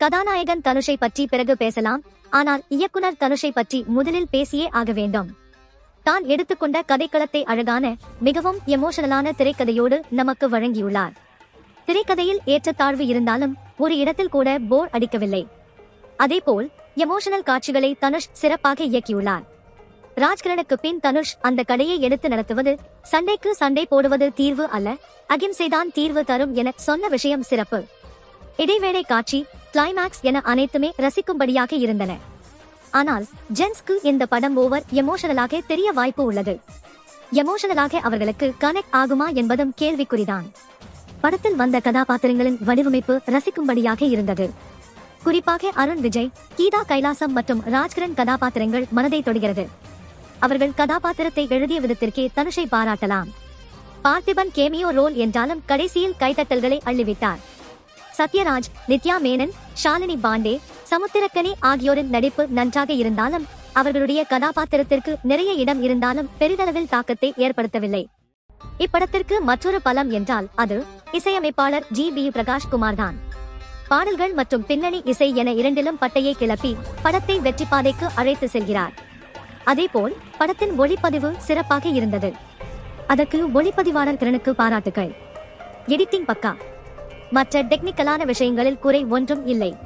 கதாநாயகன் தனுஷை பற்றி பிறகு பேசலாம். ஆனால் இயக்குனர் தனுஷை பற்றி முதலில் பேசியே ஆக வேண்டும். தான் எடுத்துக்கொண்ட கதைக்களத்தை அழகான மிகவும் எமோஷனலான திரைக்கதையோடு நமக்கு வழங்கியுள்ளார். திரைக்கதையில் ஏற்றத்தாழ்வு இருந்தாலும் ஒரு இடத்தில் கூட போர் அடிக்கவில்லை. அதேபோல் எமோஷனல் காட்சிகளை தனுஷ் சிறப்பாக இயக்கியுள்ளார். ராஜ்கிரனுக்கு பின் தனுஷ் அந்த கடையை எடுத்து நடத்துவது சண்டைக்கு சண்டை போடுவது தீர்வு அல்ல அகிம்சைதான் தீர்வு தரும் என சொன்ன விஷயம் சிறப்பு. இடைவேளை காட்சி கிளைமேக்ஸ் என அனைத்துமே ரசிக்கும்படியாக இருந்தன. ஆனால் ஜென்ஸ்க்கு இந்த படம் ஓவர் எமோஷனலாக தெரிய வாய்ப்பு உள்ளது. எமோஷனலாக அவர்களுக்கு கனெக்ட் ஆகுமா என்பதும் கேள்விக்குறிதான். படத்தில் வந்த கதாபாத்திரங்களின் வடிவமைப்பு ரசிக்கும்படியாக இருந்தது. குறிப்பாக அருண் விஜய் கீதா கைலாசம் மற்றும் ராஜ்கிரண் கதாபாத்திரங்கள் மனதை தொடுகிறது. அவர்கள் கதாபாத்திரத்தை எழுதிய விதத்திற்கே தனுஷை பாராட்டலாம். பார்த்திபன் கேமியோ ரோல் என்றாலும் கடைசியில் கைதட்டல்களை அள்ளிவிட்டார். சத்யராஜ் நித்யா மேனன் ஷாலினி பாண்டே சமுத்திரக்கனி ஆகியோரின் நடிப்பு நன்றாக இருந்தாலும் அவர்களுடைய கதாபாத்திரத்திற்கு நிறைய இடம் இருந்தாலும் பெரிதளவில் தாக்கத்தை ஏற்படுத்தவில்லை. இப்படத்திற்கு மற்றொரு பலம் என்றால் அது இசையமைப்பாளர் ஜி. பி பிரகாஷ் குமார் தான் பாடல்கள் மற்றும் பின்னணி இசை என இரண்டிலும் பட்டையை கிளப்பி படத்தை வெற்றி பாதைக்கு அழைத்து செல்கிறார். அதேபோல் படத்தின் ஒளிப்பதிவு சிறப்பாக இருந்தது. அதற்கு ஒளிப்பதிவாளர் திறனுக்கு பாராட்டுகள் எடிட்டிங் பக்கா. மற்ற டெக்னிக்கலான விஷயங்களில் குறை ஒன்றும் இல்லை.